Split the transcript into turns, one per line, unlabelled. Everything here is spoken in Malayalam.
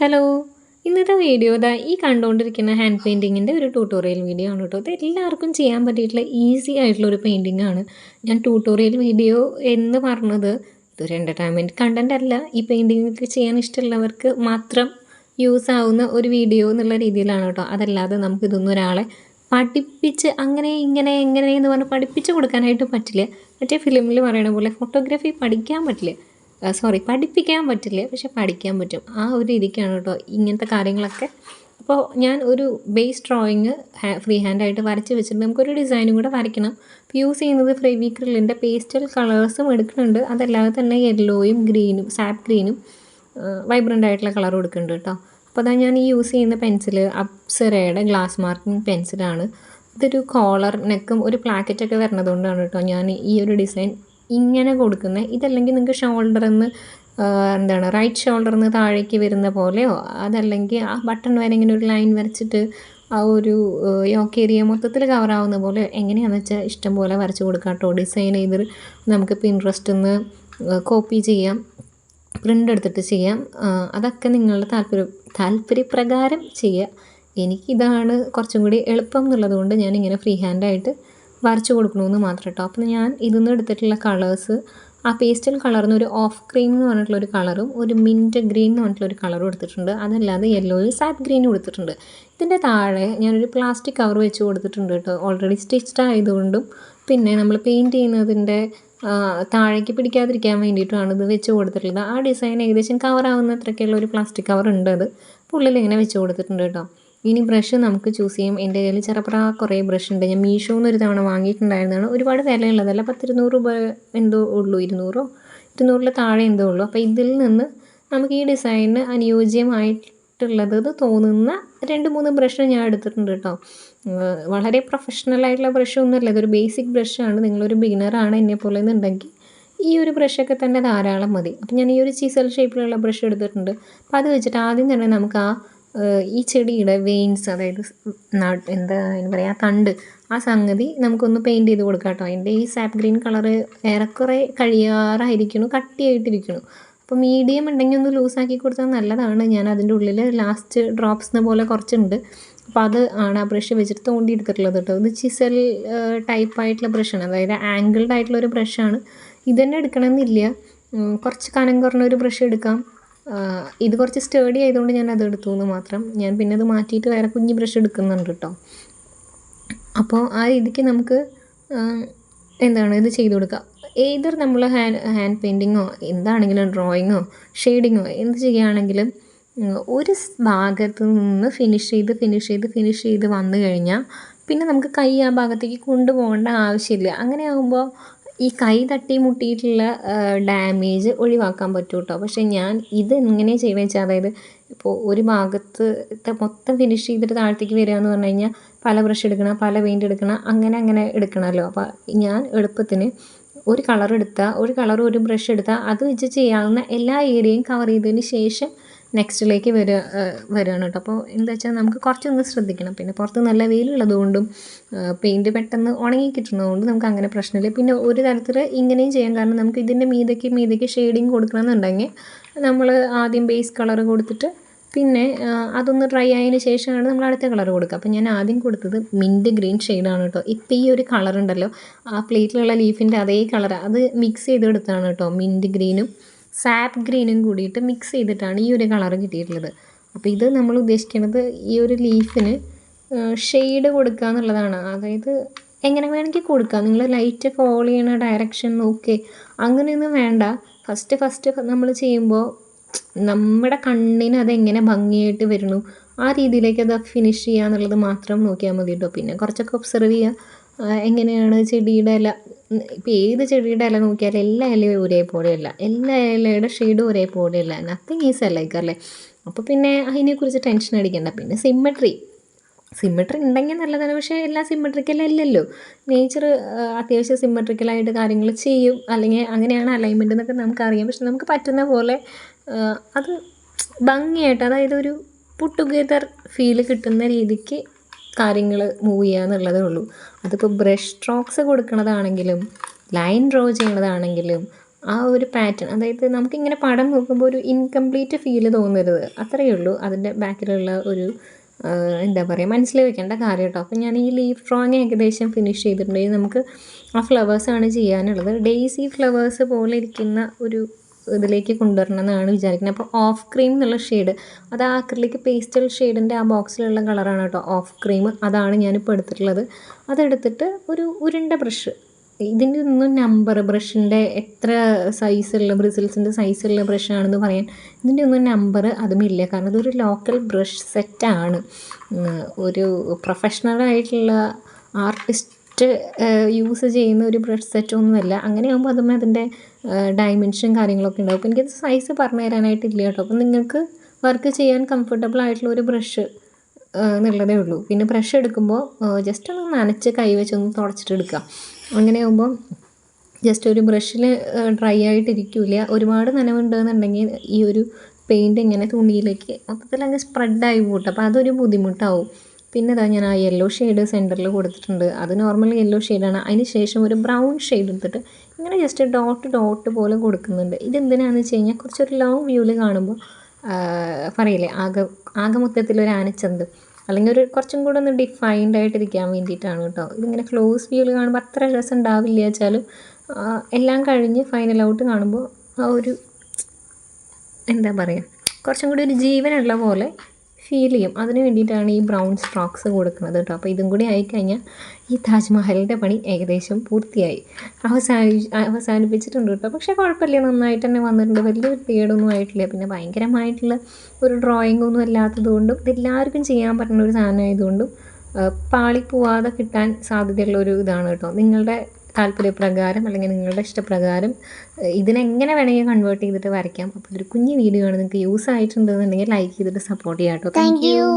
ഹലോ. ഇന്നത്തെ വീഡിയോ ഇതാ ഈ കണ്ടുകൊണ്ടിരിക്കുന്ന ഹാൻഡ് പെയിന്റിങ്ങിന്റെ ഒരു ട്യൂട്ടോറിയൽ വീഡിയോ ആണ് കേട്ടോ ഇത് എല്ലാവർക്കും ചെയ്യാൻ പറ്റിയിട്ടുള്ള ഈസി ആയിട്ടുള്ള ഒരു പെയിന്റിംഗ് ആണ്. ഞാൻ ട്യൂട്ടോറിയൽ വീഡിയോ എന്ന് പറഞ്ഞത് ഇതൊരു എന്റർടൈൻമെന്റ് കണ്ടന്റ് അല്ല. ഈ പെയിന്റിങ്ങൊക്കെ ചെയ്യാൻ ഇഷ്ടമുള്ളവർക്ക് മാത്രം യൂസ് ആവുന്ന ഒരു വീഡിയോ എന്നുള്ള രീതിയിലാണ് കേട്ടോ അതല്ലാതെ നമുക്ക് ഇതൊന്നും ഒരാളെ പഠിപ്പിച്ച് അങ്ങനെ ഇങ്ങനെ എങ്ങനെ എന്ന് പറഞ്ഞ് പഠിപ്പിച്ച് കൊടുക്കാനായിട്ട് പറ്റില്ല. മറ്റേ ഫിലിമിൽ പറയണ പോലെ ഫോട്ടോഗ്രാഫി പഠിക്കാൻ പറ്റില്ല. സോറി പഠിപ്പിക്കാൻ പറ്റില്ല? പക്ഷെ പഠിക്കാൻ പറ്റും. ആ ഒരു രീതിക്കാണ് കേട്ടോ ഇങ്ങനത്തെ കാര്യങ്ങളൊക്കെ. അപ്പോൾ ഞാൻ ഒരു ബേസ് ഡ്രോയിങ് ഫ്രീ ഹാൻഡായിട്ട് വരച്ച് വെച്ചിട്ട് നമുക്കൊരു ഡിസൈനും കൂടെ വരയ്ക്കണം. അപ്പോൾ യൂസ് ചെയ്യുന്നത് ഫെവിക്രിലിന്റെ പേസ്റ്റൽ കളേഴ്സും എടുക്കുന്നുണ്ട്. അതല്ലാതെ തന്നെ യെല്ലോയും ഗ്രീനും സാപ്പ് ഗ്രീനും വൈബ്രന്റ് ആയിട്ടുള്ള കളർ കൊടുക്കുന്നുണ്ട് കേട്ടോ. അപ്പോൾ അതാ ഞാൻ ഈ യൂസ് ചെയ്യുന്ന പെൻസിൽ അപ്സരയുടെ ഗ്ലാസ് മാർക്കിംഗ് പെൻസിലാണ് ഇതൊരു കോളർ നെക്കും ഒരു പ്ലാക്കറ്റൊക്കെ വരണതുകൊണ്ടാണ് കേട്ടോ ഞാൻ ഈ ഒരു ഡിസൈൻ ഇങ്ങനെ കൊടുക്കുന്നത് ഇതല്ലെങ്കിൽ നിങ്ങൾക്ക് ഷോൾഡറിൽ നിന്ന് എന്താണ് റൈറ്റ് ഷോൾഡറിൽ നിന്ന് താഴേക്ക് വരുന്ന പോലെയോ അതല്ലെങ്കിൽ ആ ബട്ടൺ വരെ ഇങ്ങനെ ഒരു ലൈൻ വരച്ചിട്ട് ആ ഒരു യോക്ക് ഏരിയ മൊത്തത്തിൽ കവറാവുന്ന പോലെ എങ്ങനെയാണെന്ന് വെച്ചാൽ ഇഷ്ടം പോലെ വരച്ച് കൊടുക്കാം കേട്ടോ ഡിസൈൻ ചെയ്ത് നമുക്ക് പിൻട്രസ്റ്റിൽ ഒന്ന് കോപ്പി ചെയ്യാം പ്രിന്റ് എടുത്തിട്ട് ചെയ്യാം. അതൊക്കെ നിങ്ങളുടെ താല്പര്യം താല്പര്യപ്രകാരം ചെയ്യുക എനിക്കിതാണ് കുറച്ചും കൂടി എളുപ്പം എന്നുള്ളതുകൊണ്ട് ഞാനിങ്ങനെ ഫ്രീ ഹാൻഡായിട്ട് വരച്ച് കൊടുക്കണമെന്ന് മാത്രം കേട്ടോ. അപ്പോൾ ഞാൻ ഇതിൽ എടുത്തിട്ടുള്ള കളേഴ്സ് ആ പേസ്റ്റൽ കളറിന് ഒരു ഓഫ് ക്രീം എന്ന് പറഞ്ഞിട്ടുള്ള ഒരു കളറും ഒരു മിന്റ് ഗ്രീൻ എന്ന് പറഞ്ഞിട്ടുള്ള ഒരു കളറും എടുത്തിട്ടുണ്ട്. അതല്ലാതെ യെല്ലോയിൽ സാറ്റ് ഗ്രീനും കൊടുത്തിട്ടുണ്ട്. ഇതിന്റെ താഴെ ഞാനൊരു പ്ലാസ്റ്റിക് കവർ വെച്ച് കൊടുത്തിട്ടുണ്ട് കേട്ടോ. ഓൾറെഡി സ്റ്റിച്ച്ഡ് ആയതുകൊണ്ടും പിന്നെ നമ്മൾ പെയിന്റ് ചെയ്യുന്നതിന്റെ താഴേക്ക് പിടിക്കാതിരിക്കാൻ വേണ്ടിയിട്ടുമാണ് ഇത് വെച്ച് കൊടുത്തിട്ടുള്ളത്. ആ ഡിസൈൻ ഏകദേശം കവറാവുന്ന അത്രയ്ക്കുള്ള ഒരു പ്ലാസ്റ്റിക് കവർ ഉണ്ട് അത്. ഉള്ളിൽ ഇങ്ങനെ വെച്ച് കൊടുത്തിട്ടുണ്ട് കേട്ടോ. ഇനി ബ്രഷ് നമുക്ക് ചൂസ് ചെയ്യാം. എന്റെ കയ്യിൽ ചെറുപ്ര കുറേ ബ്രഷ് ഉണ്ട്. ഞാൻ മീഷോന്ന് ഒരു തവണ വാങ്ങിയിട്ടുണ്ടായിരുന്നതാണ്. ഒരുപാട് വിലയുള്ളതല്ല. പത്തിരുന്നൂറ് രൂപ എന്തോ ഉള്ളൂ. ഇരുന്നൂറോ? ഇരുന്നൂറിൽ താഴെ എന്തോ ഉള്ളൂ. അപ്പോൾ ഇതിൽ നിന്ന് നമുക്ക് ഈ ഡിസൈനിന് അനുയോജ്യമായിട്ടുള്ളത് തോന്നുന്ന രണ്ട് മൂന്ന് ബ്രഷ് ഞാൻ എടുത്തിട്ടുണ്ട് കേട്ടോ വളരെ പ്രൊഫഷണൽ ആയിട്ടുള്ള ബ്രഷൊന്നുമല്ല ഇതൊരു ബേസിക് ബ്രഷാണ് നിങ്ങളൊരു ബിഗിനറാണ് എന്നെ പോലെ എന്നുണ്ടെങ്കിൽ ഈ ഒരു ബ്രഷൊക്കെ തന്നെ ധാരാളം മതി. അപ്പം ഞാൻ ഈ ഒരു ചീസൽ ഷേപ്പിലുള്ള ബ്രഷ് എടുത്തിട്ടുണ്ട്. അപ്പോൾ അത് വെച്ചിട്ട് ആദ്യം തന്നെ നമുക്ക് ആ ഈ ചെടിയുടെ വെയിൻസ് അതായത് എന്താ അതിന് പറയുക തണ്ട് ആ സംഗതി നമുക്കൊന്ന് പെയിന്റ് ചെയ്ത് കൊടുക്കാം കേട്ടോ. അതിന്റെ ഈ സാപ്പ് ഗ്രീൻ കളറ് ഏറെക്കുറെ കഴിയാറായിരിക്കണു കട്ടിയായിട്ടിരിക്കണു അപ്പോൾ മീഡിയം ഉണ്ടെങ്കിൽ ഒന്ന് ലൂസാക്കി കൊടുത്താൽ നല്ലതാണ്. ഞാൻ അതിന്റെ ഉള്ളിൽ ലാസ്റ്റ് ഡ്രോപ്സ് പോലെ കുറച്ചുണ്ട്. അപ്പോൾ അത് ആണ് ആ ബ്രഷ് വെച്ചിട്ട് തോണ്ടി എടുത്തിട്ടുള്ളത് കേട്ടോ. ഇത് ചിസൽ ടൈപ്പ് ആയിട്ടുള്ള ബ്രഷാണ് അതായത് ആംഗിൾഡ് ആയിട്ടുള്ള ഒരു ബ്രഷാണ് ഇതന്നെ എടുക്കണമെന്നില്ല. കുറച്ച് കനം കുറഞ്ഞ ഒരു ബ്രഷ് എടുക്കാം. ഇത് കുറച്ച് സ്റ്റേഡി ആയതുകൊണ്ട് ഞാൻ അത് എടുത്തു എന്ന് മാത്രം. ഞാൻ പിന്നെ അത് മാറ്റിയിട്ട് വേറെ കുഞ്ഞ് ബ്രഷ് എടുക്കുന്നുണ്ട് കേട്ടോ. അപ്പോൾ ആ രീതിക്ക് നമുക്ക് എന്താണ് ഇത് ചെയ്ത് കൊടുക്കുക ഏതൊരു നമ്മൾ ഹാൻഡ് ഹാൻഡ് പെയിന്റിങ്ങോ എന്താണെങ്കിലും ഡ്രോയിങ്ങോ ഷെയ്ഡിങ്ങോ എന്ത് ചെയ്യുകയാണെങ്കിലും ഒരു ഭാഗത്ത് നിന്ന് ഫിനിഷ് ചെയ്ത് ഫിനിഷ് ചെയ്ത് ഫിനിഷ് ചെയ്ത് വന്നു കഴിഞ്ഞാൽ പിന്നെ നമുക്ക് കൈ ആ ഭാഗത്തേക്ക് കൊണ്ടുപോകേണ്ട ആവശ്യമില്ല. അങ്ങനെ ആകുമ്പോൾ ഈ കൈ തട്ടി മുട്ടിയിട്ടുള്ള ഡാമേജ് ഒഴിവാക്കാൻ പറ്റും കേട്ടോ പക്ഷേ ഞാൻ ഇത് എങ്ങനെ ചെയ്യണമെന്ന് വെച്ചാൽ അതായത് ഇപ്പോൾ ഒരു ഭാഗത്ത് മൊത്തം ഫിനിഷ് ചെയ്തിട്ട് താഴത്തേക്ക് വരിക എന്ന് പറഞ്ഞു കഴിഞ്ഞാൽ പല ബ്രഷ് എടുക്കണം പല പെയിന്റ് എടുക്കണം അങ്ങനെ അങ്ങനെ എടുക്കണമല്ലോ അപ്പോൾ ഞാൻ എളുപ്പത്തിന് ഒരു കളർ എടുത്താൽ ഒരു കളർ ഒരു ബ്രഷ് എടുത്താൽ അത് വെച്ച് ചെയ്യാവുന്ന എല്ലാ ഏരിയയും കവർ ചെയ്തതിന് ശേഷം നെക്സ്റ്റിലേക്ക് വരിക വരികയാണ് കേട്ടോ അപ്പോൾ എന്താ വെച്ചാൽ നമുക്ക് കുറച്ചൊന്ന് ശ്രദ്ധിക്കണം. പിന്നെ പുറത്ത് നല്ല വെയിലുള്ളതുകൊണ്ടും പെയിന്റ് പെട്ടെന്ന് ഉണങ്ങി കിട്ടുന്നതുകൊണ്ട് നമുക്ക് അങ്ങനെ പ്രശ്നമില്ല. പിന്നെ ഒരു തരത്തിൽ ഇങ്ങനെയും ചെയ്യാം. കാരണം നമുക്ക് ഇതിന്റെ മീതയ്ക്ക് മീതയ്ക്ക് ഷെയ്ഡിങ് കൊടുക്കണമെന്നുണ്ടെങ്കിൽ നമ്മൾ ആദ്യം ബേസ് കളർ കൊടുത്തിട്ട് പിന്നെ അതൊന്ന് ഡ്രൈ ആയതിന് ശേഷമാണ് നമ്മൾ അടുത്ത കളർ കൊടുക്കുക. അപ്പോൾ ഞാൻ ആദ്യം കൊടുത്തത് മിന്റ് ഗ്രീൻ ഷെയ്ഡാണ് കേട്ടോ ഇപ്പോൾ ഈ ഒരു കളർ ഉണ്ടല്ലോ. ആ പ്ലേറ്റിലുള്ള ലീഫിന്റെ അതേ കളർ അത് മിക്സ് ചെയ്തെടുത്താണ് കേട്ടോ മിന്റ് ഗ്രീനും സാപ്പ് ഗ്രീനും കൂടിയിട്ട് മിക്സ് ചെയ്തിട്ടാണ് ഈ ഒരു കളർ കിട്ടിയിട്ടുള്ളത്. അപ്പോൾ ഇത് നമ്മൾ ഉദ്ദേശിക്കുന്നത് ഈ ഒരു ലീഫിന് ഷെയ്ഡ് കൊടുക്കുക എന്നുള്ളതാണ്. അതായത് എങ്ങനെ വേണമെങ്കിൽ കൊടുക്കാം. നിങ്ങൾ ലൈറ്റ് ഫോളോ ചെയ്യണ ഡയറക്ഷൻ നോക്കി. അങ്ങനെയൊന്നും വേണ്ട. ഫസ്റ്റ് ഫസ്റ്റ് നമ്മൾ ചെയ്യുമ്പോൾ നമ്മുടെ കണ്ണിന് അതെങ്ങനെ ഭംഗിയായിട്ട് വരുന്നു ആ രീതിയിലേക്ക് അത് ഫിനിഷ് ചെയ്യുക എന്നുള്ളത് മാത്രം നോക്കിയാൽ മതി കേട്ടോ പിന്നെ കുറച്ചൊക്കെ ഒബ്സർവ് ചെയ്യുക. എങ്ങനെയാണ് ചെടിയുടെ ഇല ഇപ്പോൾ ഏത് ചെടിയുടെ ഇല നോക്കിയാലും എല്ലാ ഇലയും ഒരേപോലെയല്ല. എല്ലാ ഇലയുടെ ഷെയ്ഡും ഒരേപോലെയല്ല. നത്തിങ് ഈസ് അലൈക്ക് അല്ലേ? അപ്പോൾ പിന്നെ അതിനെക്കുറിച്ച് ടെൻഷൻ അടിക്കേണ്ട. പിന്നെ സിമ്മട്രി സിമ്മട്രി ഉണ്ടെങ്കിൽ നല്ലതാണ്. പക്ഷേ എല്ലാ സിമ്മട്രിക്കലും അല്ലല്ലോ. നേച്ചർ അത്യാവശ്യം സിമ്മട്രിക്കലായിട്ട് കാര്യങ്ങൾ ചെയ്യും. അല്ലെങ്കിൽ അങ്ങനെയാണ് അലൈൻമെന്റ് എന്നൊക്കെ നമുക്കറിയാം. പക്ഷെ നമുക്ക് പറ്റുന്ന പോലെ അത് ഭംഗിയായിട്ട് അതായത് ഒരു പുട്ട് ടുഗെദർ ഫീൽ കിട്ടുന്ന രീതിക്ക് കാര്യങ്ങൾ മൂവ് ചെയ്യുക എന്നുള്ളതേ ഉള്ളൂ. അതിപ്പോൾ ബ്രഷ് സ്ട്രോക്സ് കൊടുക്കുന്നതാണെങ്കിലും ലൈൻ ഡ്രോ ചെയ്യണതാണെങ്കിലും ആ ഒരു പാറ്റേൺ അതായത് നമുക്കിങ്ങനെ പടം നോക്കുമ്പോൾ ഒരു ഇൻകംപ്ലീറ്റ് ഫീൽ തോന്നരുത്. അത്രയേ ഉള്ളൂ. അതിന്റെ ബാക്കിലുള്ള ഒരു എന്താ പറയുക മനസ്സിൽ വെക്കേണ്ട കാര്യം കേട്ടോ അപ്പോൾ ഞാൻ ഈ ലീഫ് ഡ്രോയിങ് ഏകദേശം ഫിനിഷ് ചെയ്തിട്ടുണ്ടെങ്കിൽ നമുക്ക് ആ ഫ്ലവേഴ്സാണ് ചെയ്യാനുള്ളത്. ഡെയ്സി ഫ്ലവേഴ്സ് പോലെ ഇരിക്കുന്ന ഒരു ഇതിലേക്ക് കൊണ്ടുവരണം എന്നാണ് വിചാരിക്കുന്നത്. അപ്പോൾ ഓഫ് ക്രീം എന്നുള്ള ഷെയ്ഡ് അത് ആ അക്രിലിക് പേസ്റ്റൽ ഷെയ്ഡിന്റെ ആ ബോക്സിലുള്ള കളറാണ് കേട്ടോ ഓഫ് ക്രീം അതാണ് ഞാനിപ്പോൾ എടുത്തിട്ടുള്ളത്. അതെടുത്തിട്ട് ഒരു ഉരുണ്ട ബ്രഷ് ഇതിന്റെ ഒന്നും നമ്പർ ബ്രഷിന്റെ എത്ര സൈസുള്ള ബ്രിസിൽസിന്റെ സൈസുള്ള ബ്രഷാണെന്ന് പറയാൻ ഇതിന്റെ ഒന്നും നമ്പർ അതുമില്ല കാരണം ഇതൊരു ലോക്കൽ ബ്രഷ് സെറ്റാണ് ഒരു പ്രൊഫഷണലായിട്ടുള്ള ആർട്ടിസ്റ്റ് യൂസ് ചെയ്യുന്ന ഒരു ബ്രഷ് സെറ്റ് സെറ്റൊന്നുമല്ല അങ്ങനെയാകുമ്പോൾ അതും അതിന്റെ ഡയമെൻഷൻ കാര്യങ്ങളൊക്കെ ഉണ്ടാവും. അപ്പോൾ എനിക്കത് സൈസ് പറഞ്ഞു തരാനായിട്ടില്ല കേട്ടോ. അപ്പം നിങ്ങൾക്ക് വർക്ക് ചെയ്യാൻ കംഫർട്ടബിൾ ആയിട്ടുള്ള ഒരു ബ്രഷ് എന്നുള്ളതേ ഉള്ളൂ. പിന്നെ ബ്രഷ് എടുക്കുമ്പോൾ ജസ്റ്റ് ഒന്ന് നനച്ച് കൈ വെച്ചൊന്ന് തുടച്ചിട്ട് എടുക്കുക. അങ്ങനെയാകുമ്പോൾ ജസ്റ്റ് ഒരു ബ്രഷിൽ ഡ്രൈ ആയിട്ടിരിക്കില്ല ഒരുപാട് നനവുണ്ടെന്നുണ്ടെങ്കിൽ ഈ ഒരു പെയിന്റ് ഇങ്ങനെ തുണിയിലേക്ക് മൊത്തത്തിൽ അങ്ങ് സ്പ്രെഡായി പോട്ടെ. അപ്പോൾ അതൊരു ബുദ്ധിമുട്ടാവും. പിന്നെ ഇതാ ഞാൻ ആ യെല്ലോ ഷെയ്ഡ് സെന്ററിൽ കൊടുത്തിട്ടുണ്ട്. അത് നോർമൽ യെല്ലോ ഷെയ്ഡാണ് അതിന് ശേഷം ഒരു ബ്രൗൺ ഷെയ്ഡ് എടുത്തിട്ട് ഇങ്ങനെ ജസ്റ്റ് ഡോട്ട് ഡോട്ട് പോലെ കൊടുക്കുന്നുണ്ട്. ഇതെന്തിനാണെന്ന് വെച്ച് കഴിഞ്ഞാൽ കുറച്ചൊരു ലോങ് വ്യൂവിൽ കാണുമ്പോൾ പറയില്ലേ ആകെ ആകെ മൊത്തത്തിലൊരു ആനച്ചന്ത് അല്ലെങ്കിൽ ഒരു കുറച്ചും കൂടെ ഒന്ന് ഡിഫൈൻഡ് ആയിട്ടിരിക്കാൻ വേണ്ടിയിട്ടാണ് കേട്ടോ. ഇതിങ്ങനെ ക്ലോസ് വ്യൂവിൽ കാണുമ്പോൾ അത്ര രസം ഉണ്ടാവില്ല വെച്ചാലും എല്ലാം കഴിഞ്ഞ് ഫൈനൽ ഔട്ട് കാണുമ്പോൾ ആ ഒരു എന്താ പറയുക കുറച്ചും കൂടി ഒരു ജീവനുള്ള പോലെ ഫീൽ ചെയ്യും. അതിന് വേണ്ടിയിട്ടാണ് ഈ ബ്രൗൺ സ്ട്രോക്സ് കൊടുക്കുന്നത് കേട്ടോ. അപ്പോൾ ഇതും കൂടി ആയിക്കഴിഞ്ഞാൽ ഈ താജ്മഹലിന്റെ പണി ഏകദേശം പൂർത്തിയായി. അവസാനി അവസാനിപ്പിച്ചിട്ടുണ്ട് കേട്ടോ. പക്ഷേ കുഴപ്പമില്ല. നന്നായിട്ട് തന്നെ വന്നിട്ടുണ്ട്. വലിയൊരു പേടൊന്നും ആയിട്ടില്ല. പിന്നെ ഭയങ്കരമായിട്ടുള്ള ഒരു ഡ്രോയിങ് ഒന്നും അല്ലാത്തത് കൊണ്ടും ഇതെല്ലാവർക്കും ചെയ്യാൻ പറ്റുന്ന ഒരു സാധനമായതുകൊണ്ടും പാളിപ്പോവാതെ കിട്ടാൻ സാധ്യതയുള്ള ഒരു ഇതാണ് കേട്ടോ. നിങ്ങളുടെ താല്പര്യപ്രകാരം അല്ലെങ്കിൽ നിങ്ങളുടെ ഇഷ്ടപ്രകാരം ഇതിനെങ്ങനെ വേണമെങ്കിൽ കൺവേർട്ട് ചെയ്തിട്ട് വരയ്ക്കാം. അപ്പോൾ ഇതൊരു കുഞ്ഞു വീഡിയോ ആണ്. നിങ്ങൾക്ക് യൂസ് ആയിട്ടുണ്ടെന്നുണ്ടെങ്കിൽ ലൈക്ക് ചെയ്തിട്ട് സപ്പോർട്ട് ചെയ്യാം കേട്ടോ. Thank you